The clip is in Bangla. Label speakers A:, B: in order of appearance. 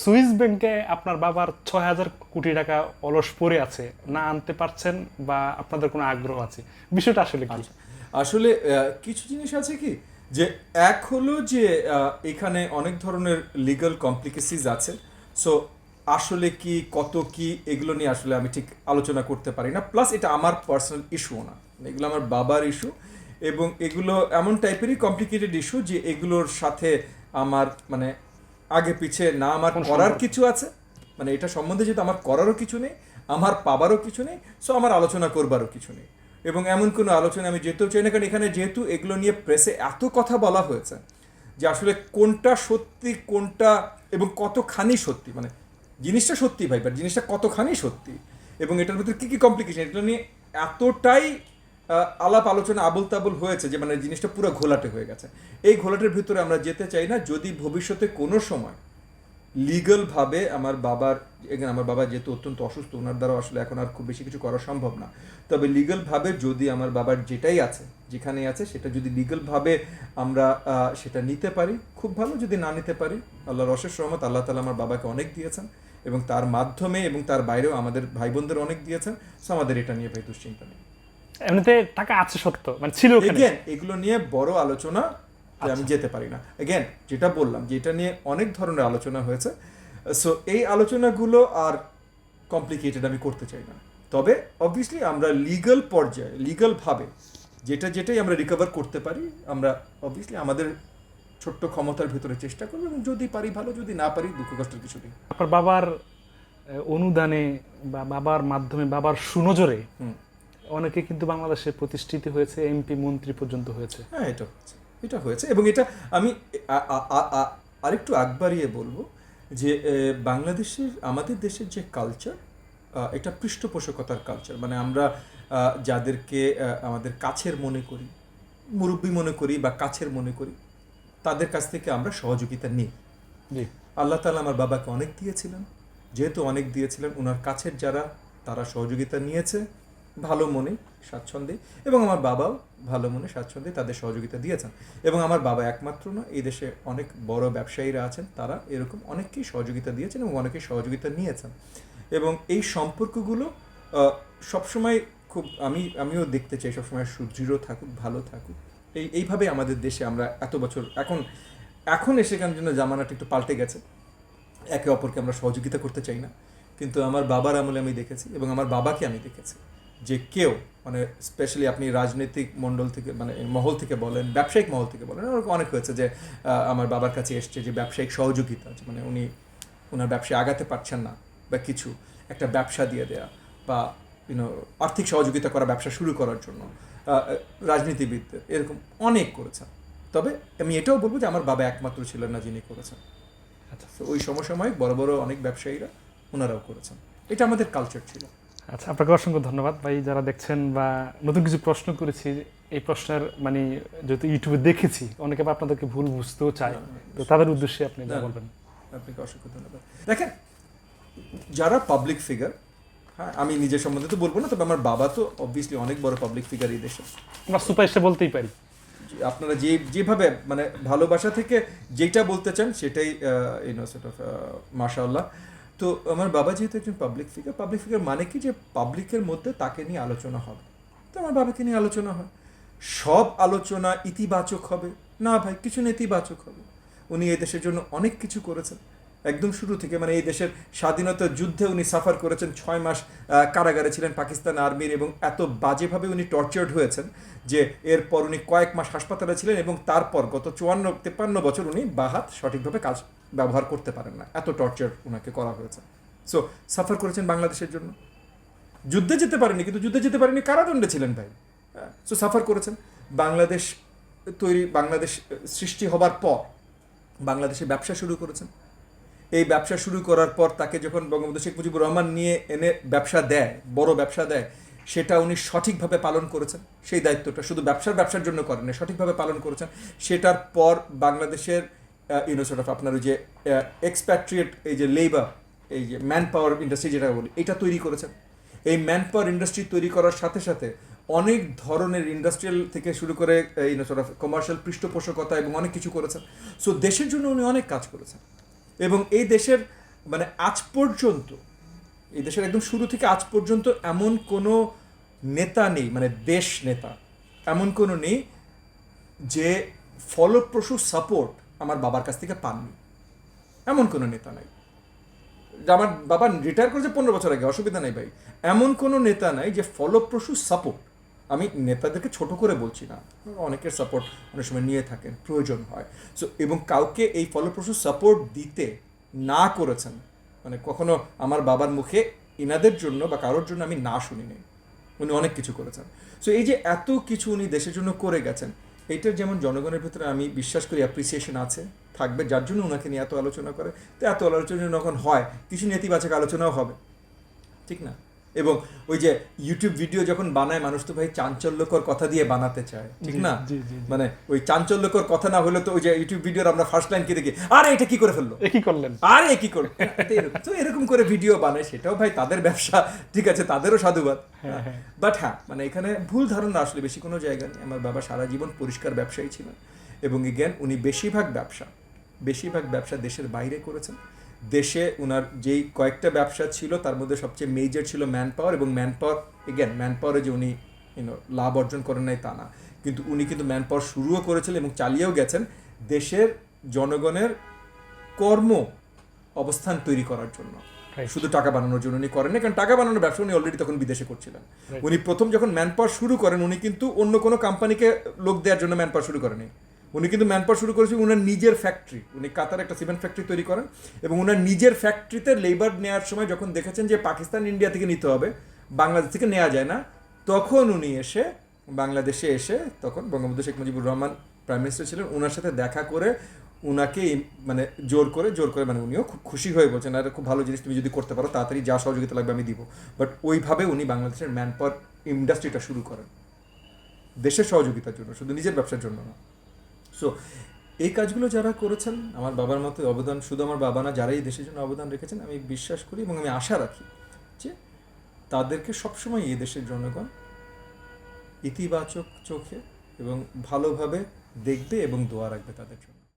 A: সুইস ব্যাংকে আপনার বাবার ছয় হাজার কোটি টাকা অলস পড়ে আছে, না আনতে পারছেন বা আপনাদের কোনো আগ্রহ আছে? বিষয়টা আসলে কি?
B: আচ্ছা আসলে কিছু জিনিস আছে কি? যে এক হলো যে এখানে অনেক ধরনের লিগাল কমপ্লিকেসিস আছে। সো আসলে কি, কত কি, এগুলো নিয়ে আসলে আমি ঠিক আলোচনা করতে পারি না। প্লাস এটা আমার পার্সোনাল ইস্যুও না। এগুলো আমার বাবার ইস্যু এবং এগুলো এমন টাইপেরই কমপ্লিকেটেড ইস্যু যে এগুলোর সাথে আমার মানে আগে পিছে না আমার করার কিছু আছে? মানে এটা সম্বন্ধে যেহেতু আমার করারও কিছু নেই আমার পাবারও কিছু নেই সো আমার আলোচনা করবারও কিছু নেই। এবং এমন কোনো আলোচনা আমি যেতেও চাই না কারণ এখানে যেহেতু এগুলো নিয়ে প্রেসে এত কথা বলা হয়েছে যে আসলে কোনটা সত্যি কোনটা এবং কতখানি সত্যি মানে জিনিসটা সত্যি ভাই বাট জিনিসটা কতখানি সত্যি? এবং এটার ভিতরে কী কী কমপ্লিকেশন এগুলো নিয়ে এতটাই আলাপ আলোচনা আবল তাবল হয়েছে যে মানে জিনিসটা পুরো ঘোলাটে হয়ে গেছে। এই ঘোলাটের ভিতরে আমরা যেতে চাই না, যদি ভবিষ্যতে কোনো সময় লিগালভাবে আমার বাবার, এখানে আমার বাবা যেহেতু অত্যন্ত অসুস্থ, ওনার দ্বারা আসলে এখন আর খুব বেশি কিছু করা সম্ভব না। তবে লিগালভাবে যদি আমার বাবার যেটাই আছে, যেখানেই আছে, সেটা যদি লিগালভাবে আমরা সেটা নিতে পারি, খুব ভালো, যদি না নিতে পারি, আল্লাহর অশেষ রহমত, আল্লাহ তালা আমার বাবাকে অনেক দিয়েছেন এবং তার মাধ্যমে এবং তার বাইরেও আমাদের ভাই বোনদের অনেক দিয়েছেন সো আমাদের এটা নিয়ে ভাই দুশ্চিন্তা নেই।
A: এমনিতে টাকা আছে সত্য মানে ছিল
B: এগেন এগুলো নিয়ে বড় আলোচনা আমি যেতে পারি না। এগেন যেটা বললাম যে এটা নিয়ে অনেক ধরনের আলোচনা হয়েছে। সো এই আলোচনাগুলো আর কমপ্লিকেটেড আমি করতে চাই না। তবে অবভিয়াসলি আমরা লিগাল পর্যায়ে লিগাল ভাবে যেটা যেটাই আমরা রিকভার করতে পারি আমরা অবভিয়াসলি আমাদের ছোট্ট ক্ষমতার ভিতরে চেষ্টা করব এবং যদি পারি ভালো যদি না পারি দুঃখ কষ্টের কিছু নেই।
A: আপনার বাবার অনুদানে বা বাবার মাধ্যমে বাবার সুনজরে
B: হুম।
A: অনেকে কিন্তু বাংলাদেশে প্রতিষ্ঠিত হয়েছে এমপি মন্ত্রী পর্যন্ত হয়েছে।
B: হ্যাঁ এটা হয়েছে। এটা হয়েছে এবং এটা আমি আরেকটু আগ বাড়িয়ে বলব যে বাংলাদেশের আমাদের দেশের যে কালচার এটা পৃষ্ঠপোষকতার কালচার মানে আমরা যাদেরকে আমাদের কাছের মনে করি মুরব্বী মনে করি বা কাছের মনে করি তাদের কাছ থেকে আমরা সহযোগিতা নিই।
A: জি।
B: আল্লাহ তালা আমার বাবাকে অনেক দিয়েছিলেন। যেহেতু অনেক দিয়েছিলেন ওনার কাছের যারা তারা সহযোগিতা নিয়েছে। ভালো মনে স্বাচ্ছন্দ্যে এবং আমার বাবাও ভালো মনে স্বাচ্ছন্দ্যে তাদের সহযোগিতা দিয়েছেন। এবং আমার বাবা একমাত্র না এই দেশে অনেক বড় ব্যবসায়ীরা আছেন, তারা এরকম অনেককেই সহযোগিতা দিয়েছেন এবং অনেকেই সহযোগিতা নিয়েছেন। এবং এই সম্পর্কগুলো সবসময় খুব আমি, আমিও দেখতে চাই, সবসময় সুদৃঢ় থাকুক, ভালো থাকুক। এই, এইভাবে আমাদের দেশে আমরা এত বছর, এখন এখন এসে কেন জন্য জামানাটা একটু পাল্টে গেছে। একে অপরকে আমরা সহযোগিতা করতে চাই না। কিন্তু আমার বাবার আমলে আমি দেখেছি এবং আমার বাবাকে আমি দেখেছি। যে কেউ মানে স্পেশালি আপনি রাজনৈতিক মণ্ডল থেকে মানে মহল থেকে বলেন ব্যবসায়িক মহল থেকে বলেন ওরকম অনেক হয়েছে যে আমার বাবার কাছে এসছে যে ব্যবসায়িক সহযোগিতা মানে উনি ওনার ব্যবসায় আগাতে পারছেন না বা কিছু একটা ব্যবসা দিয়ে দেয়া বা ইউনো আর্থিক সহযোগিতা করা ব্যবসা শুরু করার জন্য রাজনীতিবিদদের এরকম অনেক করেছেন। তবে আমি এটাও বলব যে আমার বাবা একমাত্র ছিলেন না যিনি করেছেন।
A: আচ্ছা।
B: তো ওই সমসাময়িক বড় বড় অনেক ব্যবসায়ীরা ওনারাও করেছেন। এটা আমাদের কালচার ছিল।
A: আচ্ছা আপনাকে অসংখ্য ধন্যবাদ ভাই যারা দেখছেন বা নতুন কিছু প্রশ্ন করেছি এই প্রশ্নের মানে যেহেতু ইউটিউবে দেখেছি অনেকে আপনাদেরকে ভুল বুঝতেও চায়। তো তাদের উদ্দেশ্যে আপনি যা। বলবেন।
B: আপনাকে অসংখ্য ধন্যবাদ। দেখেন যারা পাবলিক ফিগার হ্যাঁ আমি নিজের সম্বন্ধে তো বলব না তবে আমার বাবা তো অবভিয়াসলি অনেক বড় পাবলিক ফিগার এই দেশে।
A: আমরা সুপার স্টার বলতেই পারি।
B: আপনারা যে যেভাবে মানে ভালোবাসা থেকে যেটা বলতে চান সেটাই ইউনো সেট অফ মাশাআল্লাহ। তো আমার বাবা যেহেতু একজন পাবলিক ফিগার পাবলিক ফিগার মানে কি? যে পাবলিকের মধ্যে তাকে নিয়ে আলোচনা হবে। তো আমার বাবাকে নিয়ে আলোচনা হয়। সব আলোচনা ইতিবাচক হবে। না ভাই, কিছু নেতিবাচক হবে। উনি এই দেশের জন্য অনেক কিছু করেছেন। একদম শুরু থেকে মানে এই দেশের স্বাধীনতা যুদ্ধে উনি সাফার করেছেন। ছয় মাস কারাগারে ছিলেন পাকিস্তান আর্মির এবং এত বাজেভাবে উনি টর্চার্ড হয়েছেন যে এরপর উনি কয়েক মাস হাসপাতালে ছিলেন এবং তারপর গত চুয়ান্ন, তেপ্পান্ন বছর উনি বাহাত সঠিকভাবে কাজ ব্যবহার করতে পারেন না। এত টর্চার ওনাকে করা হয়েছে। সো সাফার করেছেন বাংলাদেশের জন্য। যুদ্ধে যেতে পারেনি, কিন্তু যুদ্ধে যেতে পারেনি কারাদণ্ডে ছিলেন ভাই। সো সাফার করেছেন। বাংলাদেশ তৈরি, বাংলাদেশ সৃষ্টি হবার পর বাংলাদেশে ব্যবসা শুরু করেছেন। এই ব্যবসা শুরু করার পর তাকে যখন বঙ্গবন্ধু শেখ মুজিবুর রহমান নিয়ে এনে ব্যবসা দেয়, বড় ব্যবসা দেয়, সেটা উনি সঠিকভাবে পালন করেছেন। সেই দায়িত্বটা শুধু ব্যবসার ব্যবসার জন্য করেন সঠিকভাবে পালন করেছেন। সেটার পর বাংলাদেশের ইউনো সর্ট অফ আপনার ওই যে এক্সপ্যাট্রিয়েট এই যে লেবার এই যে ম্যান পাওয়ার ইন্ডাস্ট্রি যেটা বলি, এটা তৈরি করেছেন। এই ম্যান পাওয়ার ইন্ডাস্ট্রি তৈরি করার সাথে সাথে অনেক ধরনের ইন্ডাস্ট্রিয়াল থেকে শুরু করে ইউনো সর্ট অফ কমার্শিয়াল পৃষ্ঠপোষকতা এবং অনেক কিছু করেছেন। সো দেশের জন্য উনি অনেক কাজ করেছেন। এবং এই দেশের মানে আজ পর্যন্ত, এই দেশের একদম শুরু থেকে আজ পর্যন্ত এমন কোনো নেতা নেই মানে দেশ নেতা, এমন কোনো নেই যে ফলপ্রসূ সাপোর্ট আমার বাবার কাছ থেকে পাননি। এমন কোনো নেতা নাই। যে আমার বাবা রিটায়ার করেছে পনেরো বছর আগে, অসুবিধা নেই ভাই। এমন কোনো নেতা নাই যে ফলপ্রসূ সাপোর্ট আমি নেতাদেরকে ছোট করে বলছি না। অনেকের সাপোর্ট অনেক সময় নিয়ে থাকেন, প্রয়োজন হয়। সো এবং কাউকে এই ফলপ্রসূ সাপোর্ট দিতে না করেছেন মানে কখনো আমার বাবার মুখে ইনাদের জন্য বা কারোর জন্য আমি না শুনি শুনিনি। উনি অনেক কিছু করেছেন। সো এই যে এত কিছু উনি দেশের জন্য করে গেছেন এইটার যেমন জনগণের ভিতরে আমি বিশ্বাস করি অ্যাপ্রিসিয়েশন আছে, থাকবে, যার জন্য ওনাকে নিয়ে এত আলোচনা করে। তো এত আলোচনা যখন হয়, কিছু নেতিবাচক আলোচনাও হবে। ঠিক না? এবং ওই যে ইউটিউব ভিডিও যখন বানায় মানুষ তো ভাই চাঞ্চল্যকর কথা দিয়ে বানাতে চায় ঠিক না। মানে ওই চাঞ্চল্যকর কথা না হলে তো ওই যে ইউটিউব ভিডিওর আমরা ফার্স্ট লাইন কি দেখি? আরে এটা কি করে ফেলল?
A: কি করলেন?
B: আরে কি করবে তো এরকম- করে ভিডিও বানায় সেটাও ভাই তাদের ব্যবসা ঠিক আছে তাদেরও সাধুবাদ।
A: হ্যাঁ, হ্যাঁ।
B: বাট হ্যাঁ মানে এখানে ভুল ধারণা আসলে বেশি কোনো জায়গা নেই। আমার বাবা সারা জীবন পরিষ্কার ব্যবসায়ী ছিলেন এবং এগেন উনি বেশিরভাগ ব্যবসা বেশিরভাগ ব্যবসা দেশের বাইরে করেছেন। দেশে ওনার যেই কয়েকটা ব্যবসা ছিল তার মধ্যে সবচেয়ে মেজর ছিল ম্যান পাওয়ার এবং ম্যান পাওয়ার এগেন ম্যান পাওয়ারে যে উনি ইউনো লাভ অর্জন করেন নাই তা না। কিন্তু উনি কিন্তু ম্যান পাওয়ার শুরুও করেছিলেন এবং চালিয়েও গেছেন দেশের জনগণের কর্ম অবস্থান তৈরি করার জন্য। শুধু টাকা বানানোর জন্য উনি করেন না কারণ টাকা বানানোর ব্যবসা উনি অলরেডি তখন বিদেশে করছিলেন। উনি প্রথম যখন ম্যান পাওয়ার শুরু করেন উনি কিন্তু অন্য কোনো কোম্পানিকে লোক দেওয়ার জন্য ম্যান পাওয়ার শুরু করেনি উনি কিন্তু ম্যান পাওয়ার শুরু করেছেন উনার নিজের ফ্যাক্টরি। উনি কাতার একটা সিমেন্ট ফ্যাক্টরি তৈরি করেন এবং উনার নিজের ফ্যাক্টরিতে লেবার নেওয়ার সময় যখন দেখেছেন যে পাকিস্তান, ইন্ডিয়া থেকে নিতে হবে, বাংলাদেশ থেকে নেওয়া যায় না, তখন উনি এসে বাংলাদেশে এসে তখন বঙ্গবন্ধু শেখ মুজিবুর রহমান প্রাইম মিনিস্টার ছিলেন ওনার সাথে দেখা করে উনাকে মানে জোর করে জোর করে মানে উনিও খুব খুশি হয়ে বলছেন, আর খুব ভালো জিনিস তুমি যদি করতে পারো, তাড়াতাড়ি যা সহযোগিতা লাগবে আমি দিব। বাট ওইভাবে উনি বাংলাদেশের ম্যান পাওয়ার ইন্ডাস্ট্রিটা শুরু করেন। দেশের সহযোগিতার জন্য, শুধু নিজের ব্যবসার জন্য না। সো এই কাজগুলো যারা করেছেন, আমার বাবার মতো অবদান, শুধু আমার বাবা না, যারাই দেশের জন্য অবদান রেখেছেন, আমি বিশ্বাস করি এবং আমি আশা রাখি যে তাদেরকে সবসময় এই দেশের জনগণ ইতিবাচক চোখে এবং ভালোভাবে দেখবে এবং দোয়া রাখবে তাদের জন্য।